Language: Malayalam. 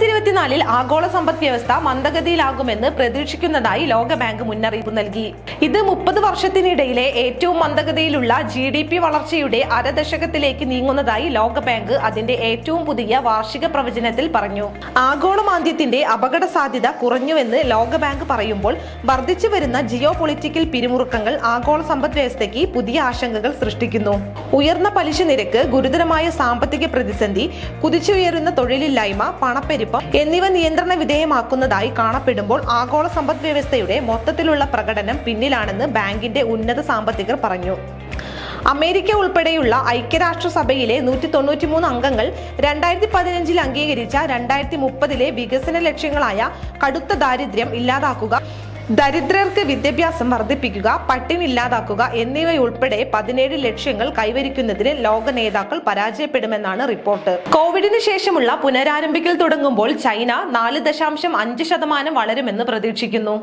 രണ്ടായിരത്തി ഇരുപത്തിനാലിൽ ആഗോള സമ്പദ് വ്യവസ്ഥ മന്ദഗതിയിലാകുമെന്ന് പ്രതീക്ഷിക്കുന്നതായി ലോകബാങ്ക് മുന്നറിയിപ്പ് നൽകി. ഇത് മുപ്പത് വർഷത്തിനിടയിലെ ഏറ്റവും മന്ദഗതിയിലുള്ള ജി ഡി പി വളർച്ചയുടെ അരദശകത്തിലേക്ക് നീങ്ങുന്നതായി ലോകബാങ്ക് അതിന്റെ ഏറ്റവും പുതിയ വാർഷിക പ്രവചനത്തിൽ പറഞ്ഞു. ആഗോള മാന്ദ്യത്തിന്റെ അപകട സാധ്യത കുറഞ്ഞുവെന്ന് ലോകബാങ്ക് പറയുമ്പോൾ വർദ്ധിച്ചു വരുന്ന ജിയോ പൊളിറ്റിക്കൽ പിരിമുറുക്കങ്ങൾ ആഗോള സമ്പദ് വ്യവസ്ഥയ്ക്ക് പുതിയ ആശങ്കകൾ സൃഷ്ടിക്കുന്നു. ഉയർന്ന പലിശ നിരക്ക് ഗുരുതരമായ സാമ്പത്തിക പ്രതിസന്ധി കുതിച്ചുയരുന്ന തൊഴിലില്ലായ്മ പണപ്പെരുപ്പം എന്നിവ നിയന്ത്രണ വിധേയമാക്കുന്നതായി കാണപ്പെടുമ്പോൾ ആഗോള സമ്പദ് വ്യവസ്ഥയുടെ മൊത്തത്തിലുള്ള പ്രകടനം പിന്നിലാണെന്ന് ബാങ്കിന്റെ ഉന്നത സാമ്പത്തികർ പറഞ്ഞു. അമേരിക്ക ഉൾപ്പെടെയുള്ള ഐക്യരാഷ്ട്രസഭയിലെ നൂറ്റി തൊണ്ണൂറ്റിമൂന്ന് അംഗങ്ങൾ രണ്ടായിരത്തി പതിനഞ്ചിൽ അംഗീകരിച്ച രണ്ടായിരത്തി മുപ്പതിലെ വികസന ലക്ഷ്യങ്ങളായ കടുത്ത ദാരിദ്ര്യം ഇല്ലാതാക്കുക ദരിദ്രർക്ക് വിദ്യാഭ്യാസം വർദ്ധിപ്പിക്കുക പട്ടിണി ഇല്ലാതാക്കുക എന്നിവയുൾപ്പെടെ പതിനേഴ് ലക്ഷ്യങ്ങൾ കൈവരിക്കുന്നതിന് ലോക നേതാക്കൾ പരാജയപ്പെടുമെന്നാണ് റിപ്പോർട്ട്. കോവിഡിന് ശേഷമുള്ള പുനരാരംഭിക്കൽ തുടങ്ങുമ്പോൾ ചൈന നാല് ദശാംശം അഞ്ച് ശതമാനം വളരുമെന്ന് പ്രതീക്ഷിക്കുന്നു.